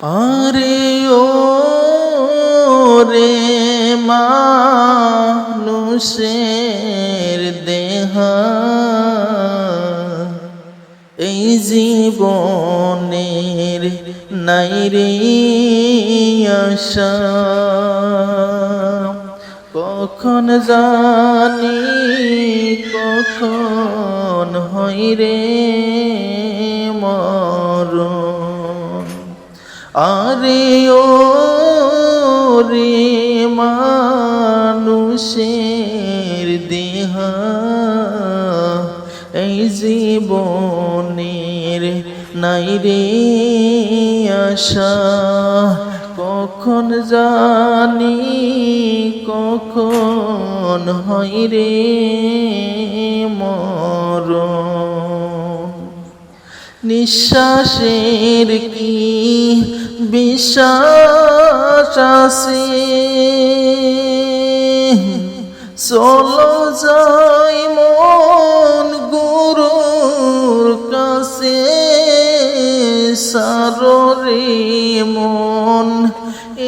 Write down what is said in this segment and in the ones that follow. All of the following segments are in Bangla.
আরে ও রে মানুষের দেহা এই জীবনের নাই রে কখন জানি কখন হই রে আরে ও রে মানুষের দেহা, এই জীবনের নাই রে আশা। কখন জানি কখন হয় রে মরণ। নিঃশ্বাসের কি বিশ্বাস আছে। চলো যাই মন গুরুর কাছে সাররে মন,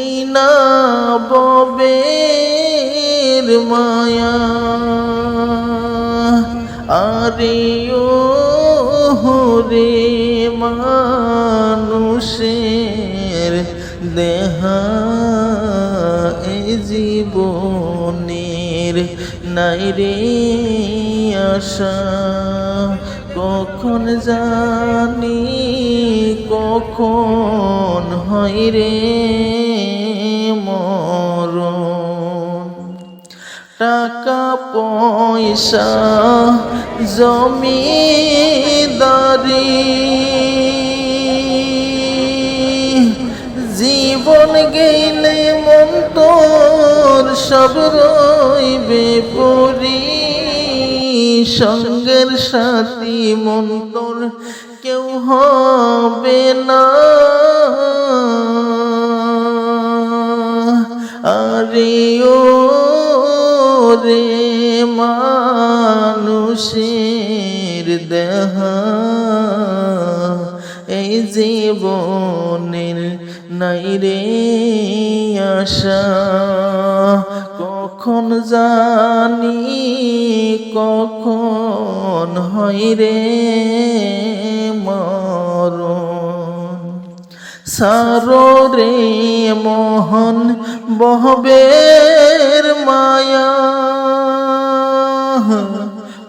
এই না মায়া। আরে ও রে মানুষের দেহা জীবনের নাই রে আশা। কখন জানি কখন হয় রে মরণ। টাকা পয়সা জমিদারি। জীবন গেলে মন তোর সব রইবে পরি। সঙ্গের সাথী মন তোর কেউ হবে না। আরে ও রে মানুষের দেহা জীবনের নাই রে আশা। কখন জানি কখন হয় রে মরণ। সারো রে মোহন বহবের মায়া।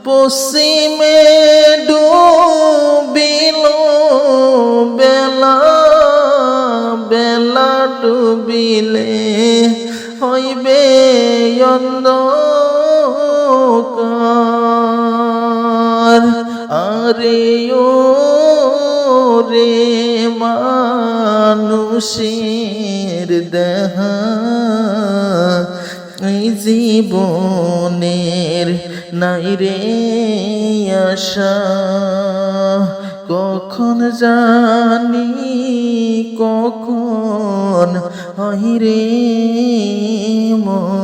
পশ্চিমে ডুবিল হইবে অন্ধকার। আরে ও রে মানুষের দেহা জীবনের নাই রে আশা। কখন জানি কখন মন রে মন।